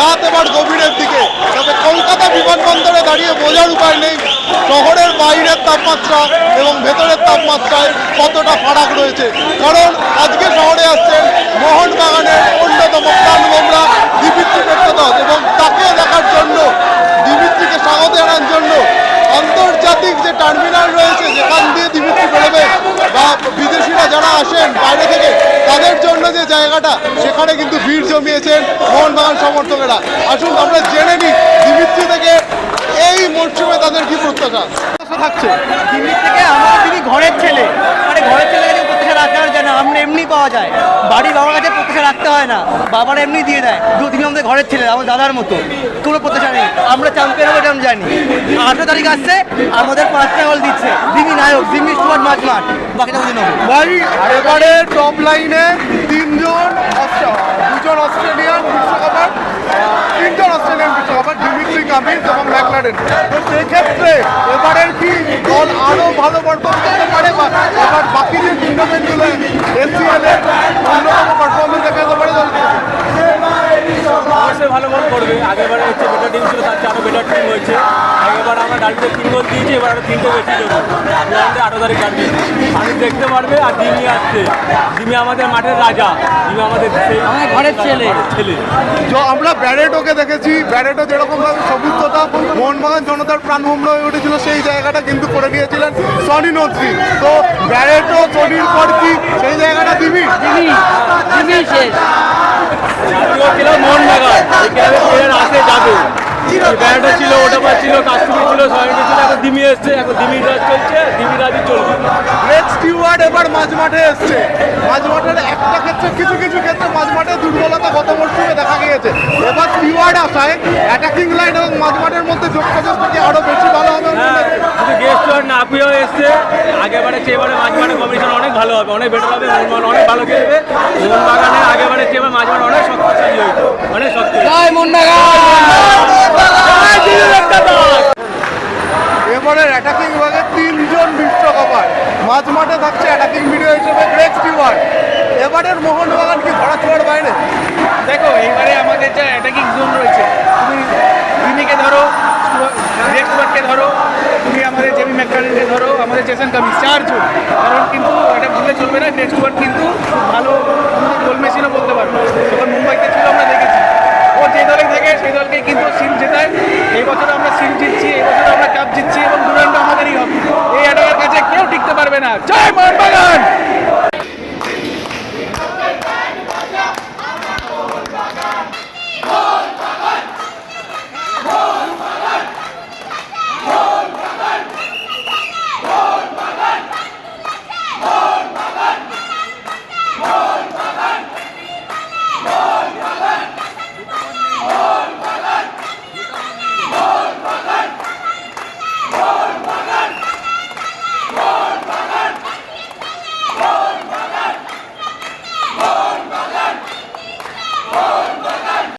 রাত এবার গভীরের দিকে। তবে কলকাতা বিমানবন্দরে দাঁড়িয়ে বোঝার উপায় নেই। শহরের বাইরের তাপমাত্রা এবং ভেতরের তাপমাত্রায় কতটা ফারাক রয়েছে। কারণ আজকে শহরে আসছেন মোহনবাগানের অন্যতম প্রাণভোমরা দিবিত্রী পেট্রোদত এবং তাকে দেখার জন্য দিবিত্রীকে স্বাগত জানার জন্য আন্তর্জাতিক যে টার্মিনাল রয়েছে যেখান দিয়ে দিবিত্রী বেরোবে বা বিদেশিরা যারা আসেন বাইরে থেকে তাদের জন্য যে জায়গাটা সেখানে কিন্তু ভিড় জমিয়েছেন মোহনবাগান সমর্থকেরা। আসুন আমরা জেনে নিই দিবিত্রী থেকে এই মরশুমে তাদের কি প্রত্যাশা? থাকছে। দিল্লি থেকে আমাদের দিদি ঘরের ছেলে মানে ঘরের ছেলে কাছে প্রত্যাশা রাখা যায় না আমরা এমনি পাওয়া যায়। বাড়ি বাবার কাছে প্রত্যাশা রাখতে হয় না বাবার এমনি দিয়ে দেয় দু তিনি আমাদের ঘরের ছেলে আমার দাদার মতো কোনো প্রত্যাশা নেই আমরা চ্যাম্পিয়ন হবে এটা আমি জানি। আঠেরো তারিখ আসছে আমাদের পাঁচটা গল দিচ্ছে দিমি নায়ক দিমি স্টুয়ার্ট মাঠ মাঠ বাকিটা বুঝে নেব। ভাই এবারে টপ লাইনে অস্ট্রেলিয়ান বিশ্বকাপার তিনজন অস্ট্রেলিয়ান বিশ্বকাপার ডিমিট্রি কামিন্স এবং ম্যাকলারেন। তো সেক্ষেত্রে এবারের কি দল আরও ভালো পারফর্ম করতে পারে বা এবার বাকি যে টুর্নামেন্টগুলো এসিএলে অন্যতম পারফরমেন্স দেখাতে পারে অবশ্যই ভালো গোল করবে। আগেরবার হচ্ছে বেটার টিম ছিল, তার চেয়ে আরও বেটার টিম হয়েছে। আগেরবার আমরা ডার্বিতে তিন গোল দিয়েছি এবার আরও তিনটে বেশি দেবো। ইংল্যান্ডে আঠারো তারিখ ডার্বি আমি দেখতে পারবে আর ডিমি আসছে। ডিমি আমাদের মাঠের রাজা। ডিমি আমাদের সেই ঘরের ছেলে। ছেলে। আমরা ব্যারেটোকে দেখেছি। ব্যারেটো যেরকম ভাবে সবুজতা মোহনবাগান জনতার প্রাণভূম্র হয়ে উঠেছিল সেই জায়গাটা কিন্তু করে নিয়েছিলেন সনি নত্রী তো ব্যারেটো সনির পর কি সেই জায়গাটা দিবি শেষ। মোহনবাগান আসে যাবে। ব্যান্ডও ছিল ওটা ছিল কাস্টমি ছিল সয়নি ছিল। এখন দিমি এসছে এখন দিমি রাজ চলছে দিমি রাজই চলবে। গ্রেট স্টিওয়ার্ড এবার মাঝ মাঠে এসছে। মাঝ মাঠের একটা ক্ষেত্রে কিছু কিছু ক্ষেত্রে মাঝ মাঠে দুর্বলতা গত মরশুমে দেখা গিয়েছে। এবার স্টিওয়ার্ড আসায় অ্যাটাকিং লাইন এবং মাঝ মাঠের মধ্যে যোগসাজশটা কি আরও বেশি ভালো হবে হ্যাঁ গেস্ট আর না পেয়েও এসছে। আগেবারে চেয়ে মাঝমাঠে কম্পিটিশন অনেক ভালো হবে অনেক বেটার হবে মোহনবাগান অনেক ভালো খেলবে। মোহনবাগানের আগেবারে চেয়ে মাঝমাঠ অনেক শক্তিশালী হয়েছে অনেক শক্তি মোহনবাগান এবারের অ্যাটাকিং বিভাগে তিনজন বিশ্বকাপার মাঠে থাকছে অ্যাটাকিং ভিডিও হিসেবে গ্রেট স্টিওয়ার্ড এবারের মোহনবাগান কি ধরা ছোঁয়ার বাইরে? দেখো, এইবারে আমাদের যে অ্যাটাকিং জোন রয়েছে, তুমি রিমিকে ধরো গ্রেট ওয়ার্ডকে ধরো, তুমি আমাদের জেমি ম্যাকালিনকে ধরো, আমাদের জেসন কামিজ চারজন। কারণ কিন্তু এটা ভুলে চলবে না গ্রেট ওয়ার্ড কিন্তু খুব